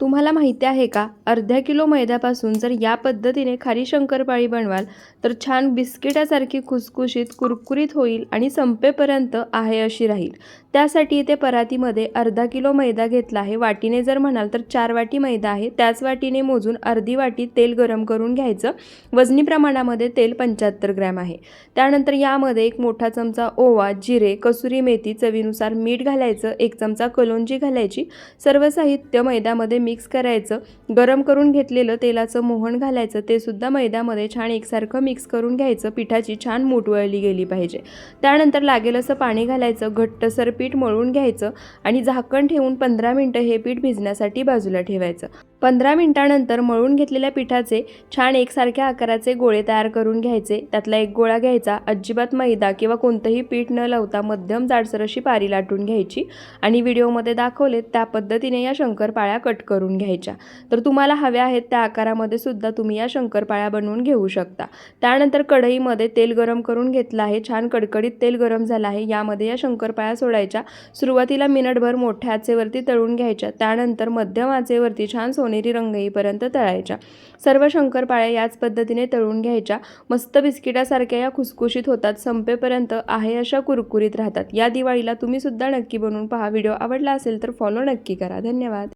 तुम्हाला माहिती आहे का? अर्ध्या किलो मैद्यापासून जर या पद्धतीने खारी शंकरपाळी बनवाल तर छान बिस्किटासारखी खुसखुशीत कुरकुरीत होईल आणि संपेपर्यंत आहे अशी राहील. त्यासाठी इथे परातीमध्ये अर्धा किलो मैदा घेतला आहे. वाटीने जर म्हणाल तर चार वाटी मैदा आहे. त्याच वाटीने मोजून अर्धी वाटी तेल गरम करून घ्यायचं. वजनी प्रमाणामध्ये तेल पंच्याहत्तर ग्रॅम आहे. त्यानंतर यामध्ये एक मोठा चमचा ओवा जिरे कसुरी मेथी चवीनुसार मीठ घालायचं एक चमचा कलोंजी घालायची. सर्व साहित्य मैद्यामध्ये मिक्स करायचं गरम करून घेतलेलं तेलाचं मोहन घालायचं ते सुद्धा मैद्यामध्ये छान एकसारखं मिक्स करून घ्यायचं पिठाची छान मूठ वळली गेली पाहिजे. त्यानंतर लागेल असं पाणी घालायचं घट्टसर पीठ मळून घ्यायचं आणि झाकण ठेवून पंधरा मिनटं हे पीठ भिजण्यासाठी बाजूला ठेवायचं. पंधरा मिनटानंतर मळून घेतलेल्या पिठाचे छान एकसारख्या आकाराचे गोळे तयार करून घ्यायचे. त्यातला एक गोळा घ्यायचा अजिबात मैदा किंवा कोणतंही पीठ न लावता मध्यम जाडसर अशी पारी लाटून घ्यायची आणि व्हिडिओमध्ये दाखवले त्या पद्धतीने या शंकरपाळ्या कट करून घ्यायच्या. तर तुम्हाला हव्या आहेत त्या आकारामध्ये सुद्धा तुम्ही या शंकरपाळ्या बनवून घेऊ शकता. त्यानंतर कढईमध्ये तेल गरम करून घेतलं आहे. छान कडकडीत तेल गरम झालं आहे. यामध्ये या शंकरपाळ्या सोडायच्या. सुरुवातीला मिनिटभर मोठ्या आचेवरती तळून घ्यायच्या. त्यानंतर मध्यम आचेवरती छान सोनेरी रंग येईपर्यंत तळायच्या. सर्व शंकरपाळ्या याच पद्धतीने तळून घ्यायच्या. मस्त बिस्किटासारख्या या खुसखुशीत होतात संपेपर्यंत आहे अशा कुरकुरीत राहतात. या दिवाळीला तुम्ही सुद्धा नक्की बनवून पहा. व्हिडिओ आवडला असेल तर फॉलो नक्की करा. धन्यवाद.